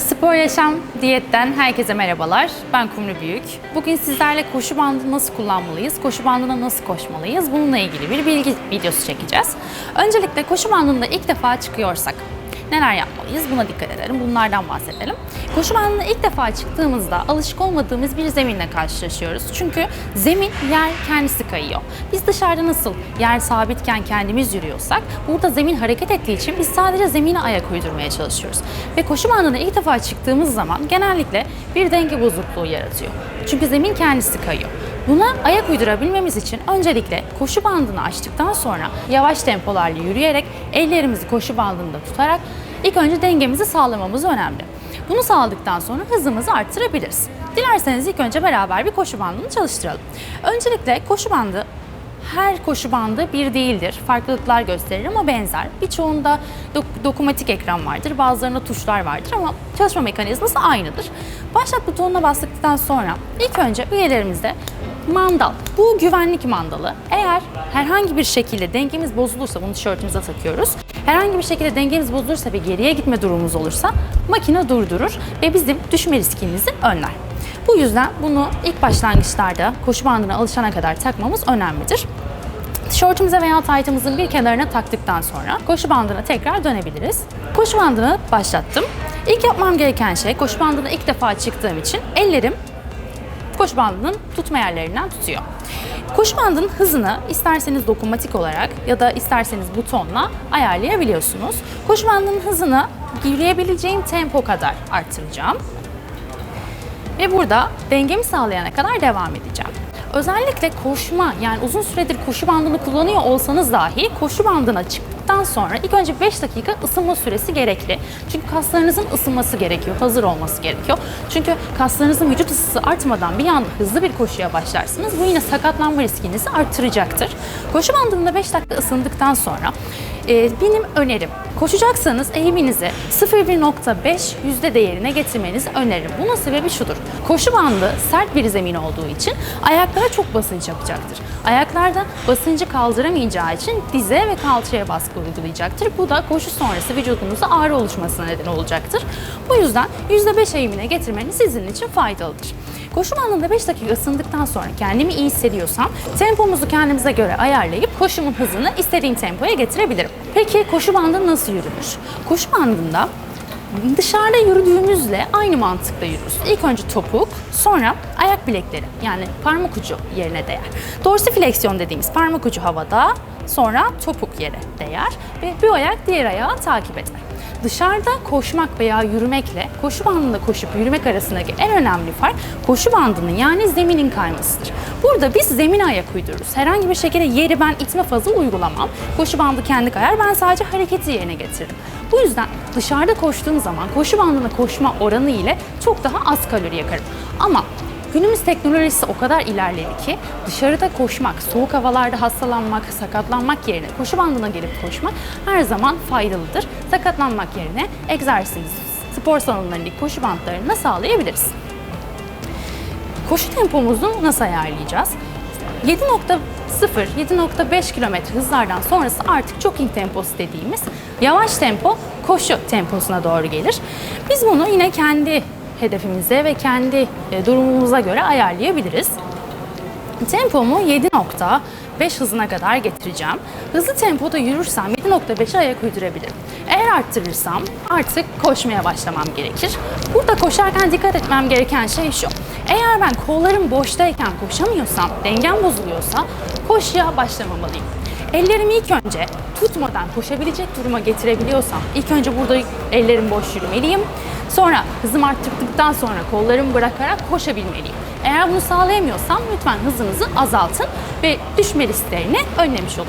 Spor Yaşam Diyet'ten herkese merhabalar. Ben Kumru Büyük. Bugün sizlerle koşu bandı nasıl kullanmalıyız, koşu bandına nasıl koşmalıyız bununla ilgili bir bilgi videosu çekeceğiz. Öncelikle koşu bandında ilk defa çıkıyorsak neler yapmalıyız buna dikkat edelim. Bunlardan bahsedelim. Koşu bandına ilk defa çıktığımızda alışık olmadığımız bir zeminle karşılaşıyoruz. Çünkü zemin yer kendisi kayıyor. Biz dışarıda nasıl yer sabitken kendimiz yürüyorsak burada zemin hareket ettiği için biz sadece zemine ayak uydurmaya çalışıyoruz. Ve koşu bandına ilk defa çıktığımız zaman genellikle bir denge bozukluğu yaratıyor. Çünkü zemin kendisi kayıyor. Buna ayak uydurabilmemiz için öncelikle koşu bandını açtıktan sonra yavaş tempolarla yürüyerek ellerimizi koşu bandında tutarak ilk önce dengemizi sağlamamız önemli. Bunu sağladıktan sonra hızımızı arttırabiliriz. Dilerseniz ilk önce beraber bir koşu bandını çalıştıralım. Öncelikle koşu bandı her koşu bandı bir değildir. Farklılıklar gösterir ama benzer. Birçoğunda dok- dokunmatik ekran vardır, bazılarında tuşlar vardır ama çalışma mekanizması aynıdır. Başlat butonuna bastıktan sonra ilk önce üyelerimizde mandal. Bu güvenlik mandalı. Eğer herhangi bir şekilde dengemiz bozulursa, bunu tişörtümüze takıyoruz. Herhangi bir şekilde dengemiz bozulursa ve geriye gitme durumumuz olursa makine durdurur ve bizim düşme riskimizi önler. Bu yüzden bunu ilk başlangıçlarda koşu bandına alışana kadar takmamız önemlidir. Tişörtümüze veya taytımızın bir kenarına taktıktan sonra koşu bandına tekrar dönebiliriz. Koşu bandını başlattım. İlk yapmam gereken şey koşu bandına ilk defa çıktığım için ellerim koşu bandının tutma yerlerinden tutuyor. Koşu bandının hızını isterseniz dokunmatik olarak ya da isterseniz butonla ayarlayabiliyorsunuz. Koşu bandının hızını yürüyebileceğim tempo kadar arttıracağım. Ve burada dengemi sağlayana kadar devam edeceğim. Özellikle koşma yani uzun süredir koşu bandını kullanıyor olsanız dahi koşu bandına çıktıktan sonra ilk önce 5 dakika ısınma süresi gerekli. Çünkü kaslarınızın ısınması gerekiyor, hazır olması gerekiyor. Çünkü kaslarınızın vücut ısısı artmadan bir anda hızlı bir koşuya başlarsınız. Bu yine sakatlanma riskinizi arttıracaktır. Koşu bandında 5 dakika ısındıktan sonra e, benim önerim koşacaksanız eğiminizi 0,1.5 yüzde değerine getirmenizi öneririm. Bunun sebebi şudur. Koşu bandı sert bir zemin olduğu için ayaklara çok basınç yapacaktır. Ayaklarda basıncı kaldıramayacağı için dize ve kalçaya baskı uygulayacaktır. Bu da koşu sonrası vücudunuzda ağrı oluşmasına neden olacaktır. Bu yüzden %5 eğimine getirmeniz sizin için faydalıdır. Koşu bandında 5 dakika ısındıktan sonra kendimi iyi hissediyorsam tempomuzu kendimize göre ayarlayıp koşumun hızını istediğim tempoya getirebilirim. Peki koşu bandı nasıl yürünür? Koşu bandında dışarıda yürüdüğümüzle aynı mantıkla yürürüz. İlk önce topuk, sonra ayak bilekleri yani parmak ucu yerine değer. Dorsifleksiyon dediğimiz parmak ucu havada, sonra topuk yere değer ve bir ayak diğer ayağı takip eder. Dışarıda koşmak veya yürümekle koşu bandında koşup yürümek arasındaki en önemli fark koşu bandının yani zeminin kaymasıdır. Burada biz zemine ayak uydururuz. Herhangi bir şekilde yeri ben itme fazı uygulamam. Koşu bandı kendi kayar ben sadece hareketi yerine getiririm. Bu yüzden dışarıda koştuğum zaman koşu bandına koşma oranı ile çok daha az kalori yakarım. Ama Günümüz teknolojisi o kadar ilerledi ki dışarıda koşmak, soğuk havalarda hastalanmak, sakatlanmak yerine koşu bandına gelip koşmak her zaman faydalıdır. Sakatlanmak yerine egzersiz, spor salonlarındaki koşu bantlarını sağlayabiliriz. Koşu tempomuzu nasıl ayarlayacağız? 7.0, 7.5 km hızlardan sonrası artık jogging temposu dediğimiz yavaş tempo koşu temposuna doğru gelir. Biz bunu yine kendi hedefimize ve kendi e, durumumuza göre ayarlayabiliriz. Tempomu 7.5 hızına kadar getireceğim. Hızlı tempoda yürürsem 7.5'e ayak uydurabilirim. Eğer arttırırsam artık koşmaya başlamam gerekir. Burada koşarken dikkat etmem gereken şey şu. Eğer ben kollarım boştayken koşamıyorsam, dengem bozuluyorsa koşuya başlamamalıyım. Ellerimi ilk önce tutmadan koşabilecek duruma getirebiliyorsam ilk önce burada ellerim boş yürümeliyim. Sonra hızımı arttırdıktan sonra kollarımı bırakarak koşabilmeliyim. Eğer bunu sağlayamıyorsam lütfen hızınızı azaltın ve düşme risklerini önlemiş olun.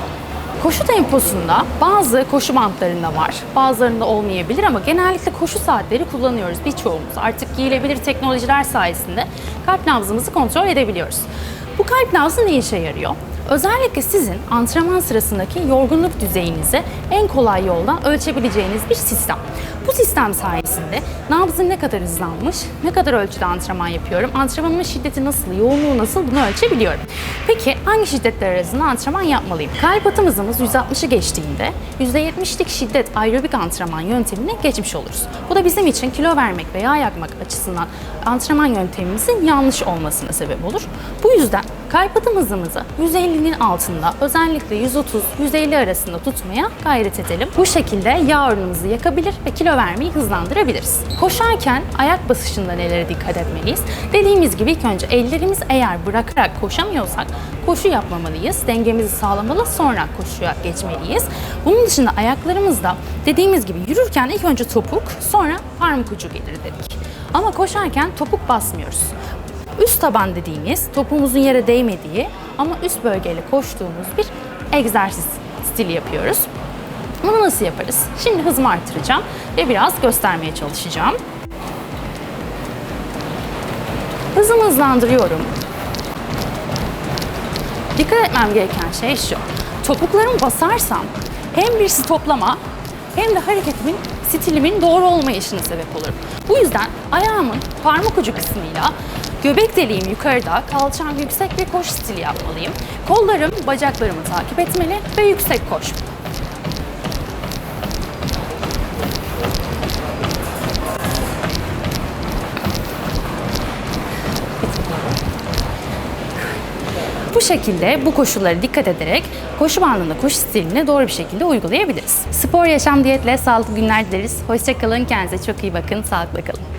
Koşu temposunda bazı koşu bantlarında var, bazılarında olmayabilir ama genellikle koşu saatleri kullanıyoruz birçoğumuz. Artık giyilebilir teknolojiler sayesinde kalp nabzımızı kontrol edebiliyoruz. Bu kalp nabzı ne işe yarıyor? Özellikle sizin antrenman sırasındaki yorgunluk düzeyinizi en kolay yoldan ölçebileceğiniz bir sistem. Bu sistem sayesinde nabzım ne kadar hızlanmış, ne kadar ölçüde antrenman yapıyorum, antrenmanımın şiddeti nasıl, yoğunluğu nasıl bunu ölçebiliyorum. Peki hangi şiddetler arasında antrenman yapmalıyım? Kalp atım hızımız 160'ı geçtiğinde %70'lik şiddet aerobik antrenman yöntemine geçmiş oluruz. Bu da bizim için kilo vermek ve yağ yakmak açısından antrenman yöntemimizin yanlış olmasına sebep olur. Bu yüzden kalp atım hızımızı 150'nin altında özellikle 130-150 arasında tutmaya gayret edelim. Bu şekilde yağ oranımızı yakabilir ve kilo vermeyi hızlandırabiliriz. Koşarken ayak basışında nelere dikkat etmeliyiz? Dediğimiz gibi ilk önce ellerimiz eğer bırakarak koşamıyorsak koşu yapmamalıyız. Dengemizi sağlamalı sonra koşuya geçmeliyiz. Bunun dışında ayaklarımızda dediğimiz gibi yürürken ilk önce topuk sonra parmak ucu gelir dedik. Ama koşarken topuk basmıyoruz. Üst taban dediğimiz topumuzun yere değmediği ama üst bölgeyle koştuğumuz bir egzersiz stili yapıyoruz. Bunu nasıl yaparız? Şimdi hızımı artıracağım ve biraz göstermeye çalışacağım. Hızımı hızlandırıyorum. Dikkat etmem gereken şey şu. Topuklarımı basarsam hem bir stoplama hem de hareketimin stilimin doğru olmayışına sebep olurum. Bu yüzden ayağımın parmak ucu kısmıyla göbek deliğim yukarıda, kalçam yüksek bir koşu stili yapmalıyım. Kollarım bacaklarımı takip etmeli ve yüksek koş. Şekilde bu koşullara dikkat ederek koşu bandında koşu stilini doğru bir şekilde uygulayabiliriz. Spor yaşam diyetle sağlıklı günler dileriz. Hoşçakalın, kendinize çok iyi bakın, sağlıkla kalın.